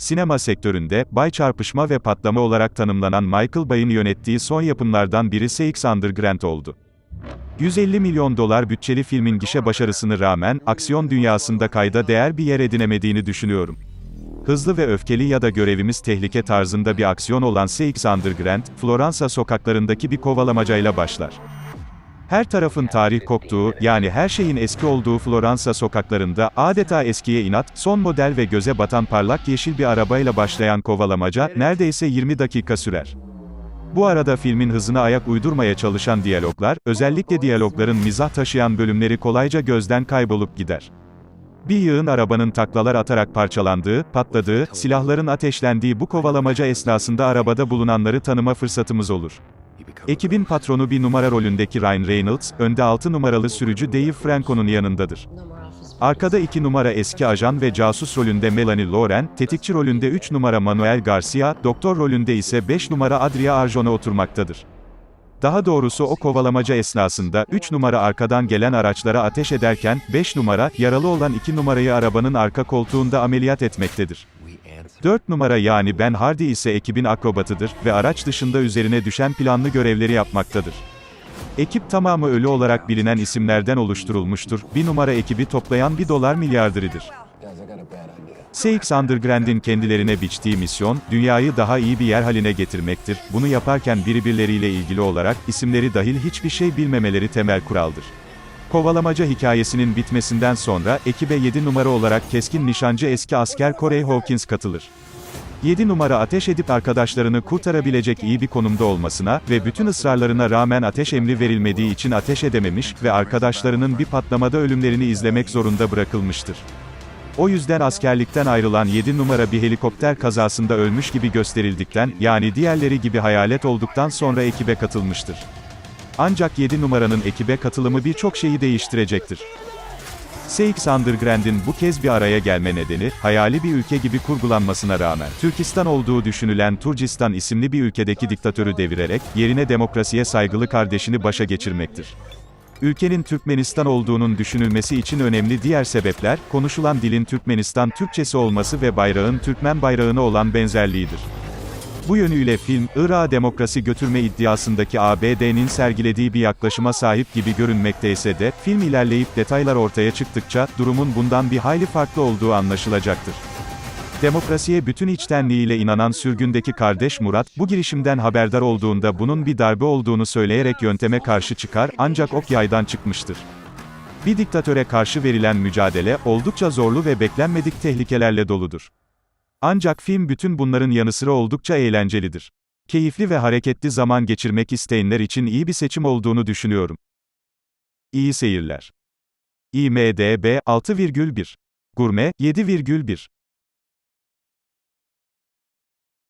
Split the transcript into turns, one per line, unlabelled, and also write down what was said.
Sinema sektöründe, bay çarpışma ve patlama olarak tanımlanan Michael Bay'ın yönettiği son yapımlardan biri Six Underground oldu. 150 milyon dolar bütçeli filmin gişe başarısını rağmen, aksiyon dünyasında kayda değer bir yer edinemediğini düşünüyorum. Hızlı ve öfkeli ya da görevimiz tehlike tarzında bir aksiyon olan Six Underground, Floransa sokaklarındaki bir kovalamacayla başlar. Her tarafın tarih koktuğu, yani her şeyin eski olduğu Floransa sokaklarında, adeta eskiye inat, son model ve göze batan parlak yeşil bir arabayla başlayan kovalamaca, neredeyse 20 dakika sürer. Bu arada filmin hızına ayak uydurmaya çalışan diyaloglar, özellikle diyalogların mizah taşıyan bölümleri kolayca gözden kaybolup gider. Bir yığın arabanın taklalar atarak parçalandığı, patladığı, silahların ateşlendiği bu kovalamaca esnasında arabada bulunanları tanıma fırsatımız olur. Ekibin patronu bir numara rolündeki Ryan Reynolds, önde 6 numaralı sürücü Dave Franco'nun yanındadır. Arkada 2 numara eski ajan ve casus rolünde Melanie Lauren, tetikçi rolünde 3 numara Manuel Garcia, doktor rolünde ise 5 numara Adria Arjona oturmaktadır. Daha doğrusu o kovalamaca esnasında, 3 numara arkadan gelen araçlara ateş ederken, 5 numara, yaralı olan 2 numarayı arabanın arka koltuğunda ameliyat etmektedir. 4 numara yani Ben Hardy ise ekibin akrobatıdır ve araç dışında üzerine düşen planlı görevleri yapmaktadır. Ekip tamamı ölü olarak bilinen isimlerden oluşturulmuştur. Bir numara ekibi toplayan bir dolar milyarderidir. CX Underground'in kendilerine biçtiği misyon, dünyayı daha iyi bir yer haline getirmektir. Bunu yaparken birbirleriyle ilgili olarak, isimleri dahil hiçbir şey bilmemeleri temel kuraldır. Kovalamaca hikayesinin bitmesinden sonra, ekibe 7 numara olarak keskin nişancı eski asker Corey Hawkins katılır. 7 numara ateş edip arkadaşlarını kurtarabilecek iyi bir konumda olmasına ve bütün ısrarlarına rağmen ateş emri verilmediği için ateş edememiş ve arkadaşlarının bir patlamada ölümlerini izlemek zorunda bırakılmıştır. O yüzden askerlikten ayrılan 7 numara bir helikopter kazasında ölmüş gibi gösterildikten, yani diğerleri gibi hayalet olduktan sonra ekibe katılmıştır. Ancak 7 numaranın ekibe katılımı birçok şeyi değiştirecektir. CX Underground'in bu kez bir araya gelme nedeni, hayali bir ülke gibi kurgulanmasına rağmen, Türkistan olduğu düşünülen Turcistan isimli bir ülkedeki diktatörü devirerek, yerine demokrasiye saygılı kardeşini başa geçirmektir. Ülkenin Türkmenistan olduğunun düşünülmesi için önemli diğer sebepler, konuşulan dilin Türkmenistan Türkçesi olması ve bayrağın Türkmen bayrağına olan benzerliğidir. Bu yönüyle film, Irak'a demokrasi götürme iddiasındaki ABD'nin sergilediği bir yaklaşıma sahip gibi görünmekteyse de, film ilerleyip detaylar ortaya çıktıkça, durumun bundan bir hayli farklı olduğu anlaşılacaktır. Demokrasiye bütün içtenliğiyle inanan sürgündeki kardeş Murat, bu girişimden haberdar olduğunda bunun bir darbe olduğunu söyleyerek yönteme karşı çıkar, ancak ok yaydan çıkmıştır. Bir diktatöre karşı verilen mücadele, oldukça zorlu ve beklenmedik tehlikelerle doludur. Ancak film bütün bunların yanı sıra oldukça eğlencelidir. Keyifli ve hareketli zaman geçirmek isteyenler için iyi bir seçim olduğunu düşünüyorum. İyi seyirler. IMDB 6,1. Gurme 7,1.